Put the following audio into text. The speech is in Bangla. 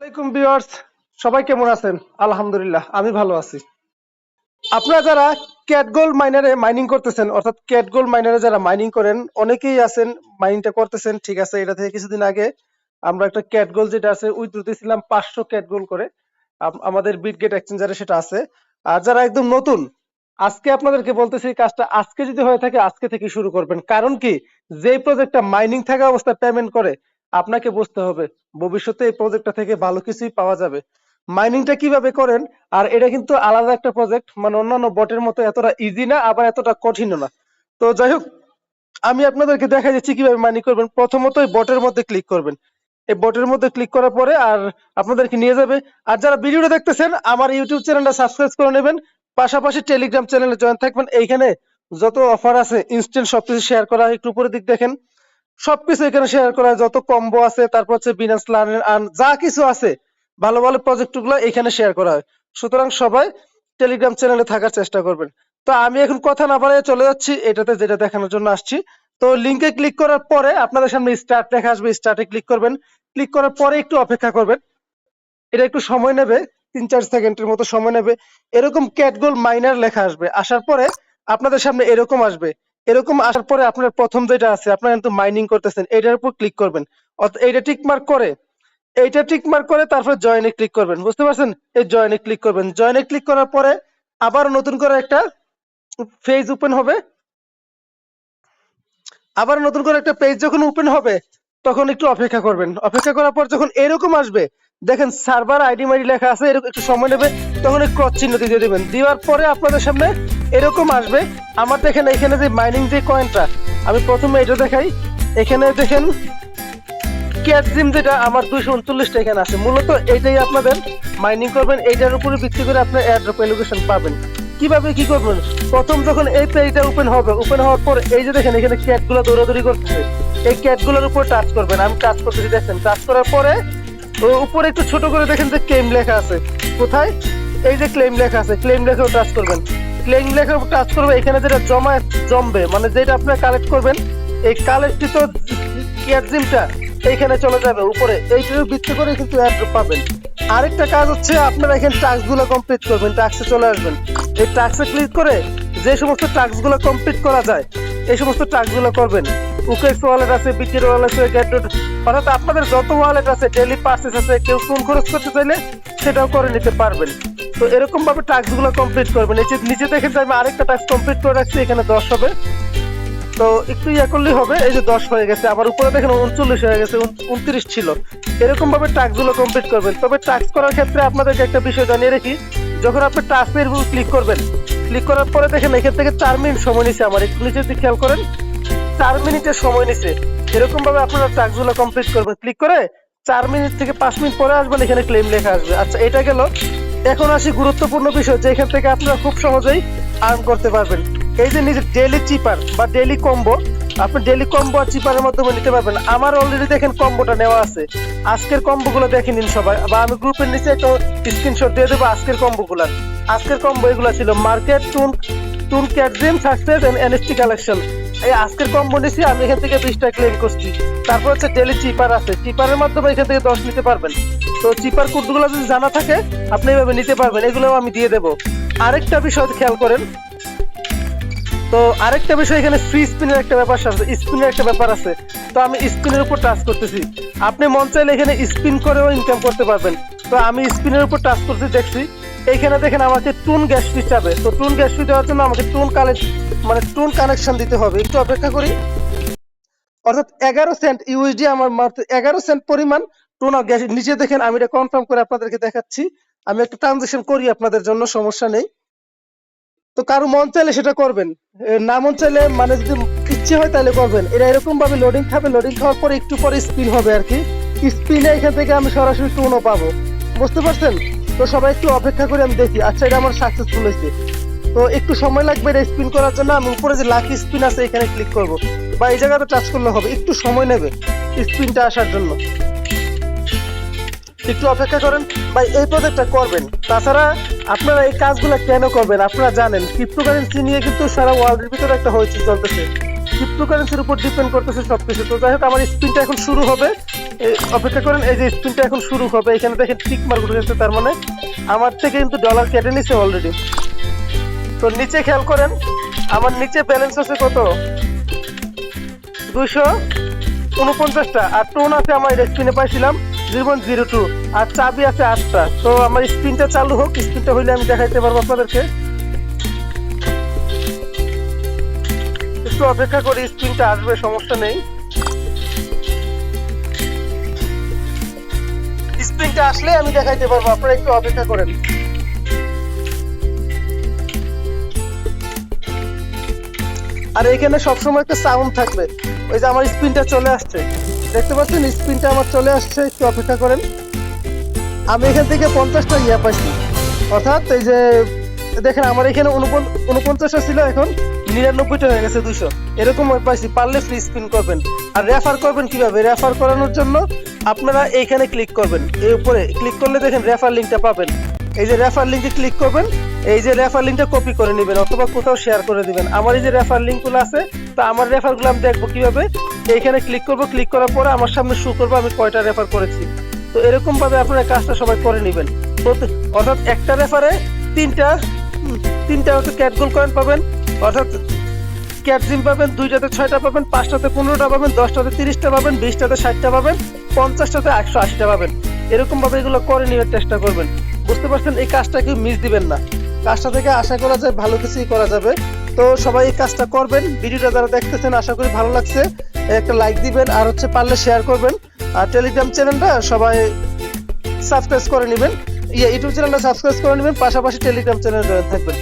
আসসালামাইকুম ভিউয়ার্স, সবাই কেমন আছেন? আলহামদুলিল্লাহ, আমি ভালো আছি। আপনারা যারা ক্যাটগোল্ড মাইনারে মাইনিং করতেছেন, অর্থাৎ ক্যাটগোল্ড মাইনারে যারা মাইনিং করেন, অনেকেই আছেন মাইনিংটা করতেছেন, ঠিক আছে, এটা থেকে কিছুদিন আগে আমরা একটা ক্যাটগোল্ড যেটা আছে উইথড্র দিয়েছিলাম পাঁচশো ক্যাটগোল্ড করে। আম- আমাদের বিটগেট এক্সচেঞ্জারে সেটা আছে। আর যারা একদম নতুন, আজকে আপনাদেরকে বলতেছি কাজটা আজকে যদি হয়ে থাকে, আজকে থেকে শুরু করবেন। কারণ কি যে প্রজেক্টটা মাইনিং থাকা অবস্থায় পেমেন্ট করে আপনাকে বুঝতে হবে, ভবিষ্যতে এই প্রজেক্টটা থেকে ভালো কিছুই পাওয়া যাবে। মাইনিংটা কীভাবে করেন? আর এটা কিন্তু আলাদা একটা প্রজেক্ট মানে অন্যান্য বটের মতো এতটা ইজি না, আবার এতটা কঠিনও না। তো যাই হোক, আমি আপনাদেরকে দেখা যাচ্ছি কীভাবে মাইনিং করবেন। প্রথমত এই বটের মধ্যে ক্লিক করবেন। এই বটের মধ্যে ক্লিক করার পরে আর আপনাদেরকে নিয়ে যাবে। আর যারা ভিডিওটা দেখতেছেন, আমার ইউটিউব চ্যানেলটা সাবস্ক্রাইব করে নেবেন। পাশাপাশি টেলিগ্রাম চ্যানেলে জয়েন থাকবেন। এইখানে যত অফার আছে ইনস্ট্যান্ট সবকিছু শেয়ার করা একটু উপরের দিক দেখেন। সবকিছু এখানে শেয়ার করা যত কম্বো আছে, তারপর হচ্ছে বিনাস লার্নের আর্ন যা কিছু আছে, ভালো ভালো প্রজেক্টগুলো এখানে শেয়ার করা হয়। সুতরাং সবাই টেলিগ্রাম চ্যানেলে থাকার চেষ্টা করবেন। তো আমি এখন কথা না বাড়িয়ে চলে যাচ্ছি, এটাতে যেটা দেখানোর জন্য আসছি। তো লিংকে ক্লিক করার পরে আপনাদের সামনে স্টার্ট লেখা আসবে স্টার্টে ক্লিক করবেন। ক্লিক করার পরে একটু অপেক্ষা করবেন। এটা একটু সময় নেবে, তিন চার সেকেন্ডের মতো সময় নেবে। এরকম ক্যাটগোল মাইনার লেখা আসবে। আসার পরে আপনাদের সামনে এরকম আসবে। এরকম আসার পরে আপনার প্রথম যেটা আছে, আপনারা কিন্তু মাইনিং করতেছেন, এটার উপর ক্লিক করবেন। এইটা টিক মার্ক করে, এইটা টিক মার্ক করে তারপর জয়েনে ক্লিক করবেন, বুঝতে পারছেন? এই জয়েনে ক্লিক করবেন জয়েনে ক্লিক করার পরে আবার নতুন করে একটা পেজ ওপেন হবে। আবার নতুন করে একটা পেজ যখন ওপেন হবে, তখন একটু অপেক্ষা করবেন। অপেক্ষা করার পর যখন এরকম আসবে দেখেন সার্ভার আইডি মাইডি লেখা আছে, এরকম একটু সময় নেবে, তখন এই ক্রস চিহ্ন দিয়ে দিবেন। দেওয়ার পরে আপনাদের সামনে এরকম আসবে। আমার দেখেন এখানে যে মাইনিং যে কয়েনটা আমি প্রথমে এটা দেখাই। এখানে দেখেন ক্যাটজিম যেটা, আমার দুইশো উনচল্লিশটা এখানে আছে। মূলত এইটাই আপনাদের মাইনিং করবেন, এইটার উপরে ভিত্তি করে আপনার এয়ারড্রপ এলোকেশন পাবেন। কীভাবে কি করবেন? প্রথম যখন এই পেজটা ওপেন হবে ওপেন হওয়ার পর এই যে দেখেন এখানে ক্যাটগুলো দৌড়াদৌড়ি করতেছে এই ক্যাটগুলোর উপর টাচ করবেন, আমি টাচ করতেছি, দেখেন টাচ করার পরে উপরে একটু ছোট করে দেখেন যে ক্লেম লেখা আছে। কোথায়? এই যে ক্লেম লেখা আছে ক্লেম লেখাও টাচ করবেন। ক্লেম উপর টাচ করবে, এখানে যেটা জমা জমবে মানে যেটা আপনারা কালেক্ট করবেন, এই কালেক্টিত ক্যাটজিমটা এইখানে চলে যাবে, উপরে। এইটার ভিত্তি করে কিন্তু এয়ারড্রপ পাবেন। আরেকটা কাজ হচ্ছে, আপনারা এখানে টাস্কগুলো কমপ্লিট করবেন টাস্কে চলে আসবেন। এই টাস্কে ক্লিক করে যে সমস্ত টাস্কগুলো কমপ্লিট করা যায়, এই সমস্ত টাস্কগুলো করবেন। উকেক্স ওয়ালেট আছে, বিটির ওয়ালেট আছে গেট অর্থাৎ আপনাদের যত ওয়ালেট আছে ডেলি পার্সেস আছে, কেউ কোন খরচ করতে চাইলে সেটাও করে নিতে পারবেন। তো এরকম ভাবে টাস্কগুলো কমপ্লিট করবেন নিচে নিচে দেখেন যে আমি আরেকটা টাস্ক কমপ্লিট করে রাখছি, এখানে দশ হবে। তো একটু ইয়া করলেই হবে, এই যে দশ হয়ে গেছে। আবার উপরে দেখেন উনচল্লিশ হয়ে গেছে, উন- উনত্রিশ ছিল। এরকম ভাবে টাস্কগুলো কমপ্লিট করবেন। তবে টাস্ক করার ক্ষেত্রে আপনাদেরকে একটা বিষয় জানিয়ে রাখি, যখন আপনি টাস্কের ক্লিক করবেন ক্লিক করার পরে দেখেন এখান থেকে চার মিনিট সময় নিছে আমার। একটু নিচের দিকে খেয়াল করেন। চার মিনিটের সময় নিছে। এরকম ভাবে আপনারা টাস্কগুলো কমপ্লিট করবেন ক্লিক করে চার মিনিট থেকে পাঁচ মিনিট পরে আসবেন এখানে ক্লেম লেখা আসবে আচ্ছা এটা গেল। এখন আসি গুরুত্বপূর্ণ বিষয় যে এখান থেকে আপনারা খুব সহজেই আর্ন করতে পারবেন। এই যে নিজের ডেলি চিপার বা ডেলি কম্বো আপনি ডেলি কম্বো আর চিপারের মাধ্যমে নিতে পারবেন। আমার অলরেডি দেখেন কম্বোটা নেওয়া আছে। আজকের কম্বো গুলো দেখে নিন সবাই। বা আমি গ্রুপের নিচে একটা স্ক্রিনশট দিয়ে দেবো আজকের কম্বো গুলার আজকের কম্বো এগুলো ছিল মার্কেট টুন টুন ক্যাটজিম সাকসেস এন্ড এনএসটি কালেকশন এই আজকের কম্বো নিছি আমি এখান থেকে বিশটা ক্লেম করছি। তারপর হচ্ছে ডেলি চিপার আছে। চিপারের মাধ্যমে এখান থেকে দশ নিতে পারবেন। তো চিপার কোডগুলো যদি জানা থাকে, আপনি এভাবে নিতে পারবেন। এগুলোও আমি দিয়ে দেবো। আরেকটা বিষয় খেয়াল করেন। তো আরেকটা বিষয় এখানে ফ্রি স্পিনের একটা ব্যাপার আছে স্পিনের একটা ব্যাপার আছে। তো আমি স্পিনের উপর টাচ করতেছি। আপনি মন চাইলে এখানে স্পিন করেও ইনকাম করতে পারবেন। তো আমি স্পিনের উপর টাচ করতে দেখছি। এইখানে দেখেন আমাকে টুন গ্যাস ফি চাবে তো টুন গ্যাস ফি দেওয়ার জন্য আমাকে টুন কালেক্ট মানে টুন কানেকশন দিতে হবে। একটু অপেক্ষা করি। অর্থাৎ এগারো সেন্ট ইউএসডি আমার মারতে এগারো সেন্ট পরিমাণ টোন গ্যাস। নিচে দেখেন, আমি এটা কনফার্ম করে আপনাদেরকে দেখাচ্ছি। আমি একটা ট্রানজেকশন করি আপনাদের জন্য, সমস্যা নেই। তো কারও মন চাইলে সেটা করবেন। না মন চাইলে মানে যদি ইচ্ছে হয় তাহলে করবেন। এটা এরকম ভাবে লোডিং খাবে লোডিং খাওয়ার পরে একটু পরে স্পিন হবে আর কি। স্পিনে এখান থেকে আমি সরাসরি টোনও পাবো। বুঝতে পারছেন? তো সবাই একটু অপেক্ষা করে আমি দেখি। আচ্ছা এটা আমার সাকসেসফুল হয়েছে। তো একটু সময় লাগবে এটা স্পিন করার জন্য। আমি উপরে যে লাকি স্পিন আছে, এখানে ক্লিক করব। বা এই জায়গাতে টাচ করলে হবে। একটু সময় নেবে স্পিনটা আসার জন্য। একটু অপেক্ষা করেন। বা এই প্রজেক্টটা করবেন। তাছাড়া আপনারা এই কাজগুলো কেন করবেন? আপনারা জানেন ক্রিপ্টোকারেন্সি নিয়ে কিন্তু সারা ওয়ার্ল্ডের ভিতরে একটা হয়েছে চলতেছে। ক্রিপ্টোকারেন্সির উপর ডিপেন্ড করতেছে সবকিছু। তো যাই হোক, আমার স্পিনটা এখন শুরু হবে। অপেক্ষা করেন, এই যে স্পিনটা এখন শুরু হবে, এখানে দেখেন টিক মার্ক উঠেছে তার মানে আমার থেকে কিন্তু ডলার কেটে নিছে অলরেডি তো নিচে খেয়াল করেন, আমার নিচে ব্যালেন্স আছে কত? দুইশো উনপঞ্চাশটা। আর টোন আছে আমার স্পিনে পাইছিলাম জিরো পয়েন্ট জিরো টু আর চাবি আছে আটটা। তো আমার স্পিনটা চালু হোক স্পিনটা হইলে আমি দেখাইতে পারব আপনাদেরকে। একটু অপেক্ষা করি স্পিনটা আসবে, সমস্যা নেই। স্পিনটা আসলে আমি দেখাইতে পারব, আপনারা একটু অপেক্ষা করেন। আর এখানে সবসময় একটা সাউন্ড থাকবে। ওই যে আমার স্পিনটা চলে আসছে। দেখতে পাচ্ছেন স্পিনটা আমার চলে আসছে, একটু অপেক্ষা করেন। আমি এখান থেকে পঞ্চাশটা ইয়া পাইছি। অর্থাৎ এই যে, দেখেন, আমার এখানে উনপঞ্চাশটা ছিল এখন। নিরানব্বইটা হয়ে গেছে দুশো এরকম পাইছি, পারলে ফ্রি স্পিন করবেন। আর রেফার করবেন কীভাবে? রেফার করানোর জন্য আপনারা এইখানে ক্লিক করবেন। এই উপরে ক্লিক করলে দেখেন রেফার লিঙ্কটা পাবেন। এই যে রেফার লিঙ্কে ক্লিক করবেন, এই যে রেফার লিঙ্কটা কপি করে নেবেন অথবা কোথাও শেয়ার করে দিবেন। আমার এই যে রেফার লিঙ্কগুলো আছে, তো আমার রেফারগুলো আমি দেখব কীভাবে? এইখানে ক্লিক করব ক্লিক করার পরে আমার সামনে শু করব, আমি কয়টা রেফার করেছি। তো এরকমভাবে আপনারা কাজটা সবাই করে নেবেন। অর্থাৎ একটা রেফারে তিনটা তিনটা হচ্ছে ক্যাট গোল কয়েন পাবেন অর্থাৎ ক্যাট জিম পাবেন, দুইটাতে ছয়টা পাবেন, পাঁচটাতে পনেরোটা পাবেন, দশটাতে তিরিশটা পাবেন, বিশটাতে ষাটটা পাবেন, পঞ্চাশটাতে একশো আশিটা পাবেন। এরকম ভাবে এগুলো করে নেওয়ার চেষ্টা করবেন। বুঝতে পারছেন? এই কাজটা কেউ মিস দিবেন না। কাজটা থেকে আশা করা যায় ভালো কিছুই করা যাবে। তো সবাই এই কাজটা করবেন। ভিডিওটা যারা দেখতেছেন, আশা করি ভালো লাগছে। একটা লাইক দিবেন আর হচ্ছে পারলে শেয়ার করবেন। আর টেলিগ্রাম চ্যানেলটা সবাই সাবস্ক্রাইব করে নেবেন। ইয়ে ইউটিউব চ্যানেলটা সাবস্ক্রাইব করে নেবেন। পাশাপাশি টেলিগ্রাম চ্যানেল থাকবেন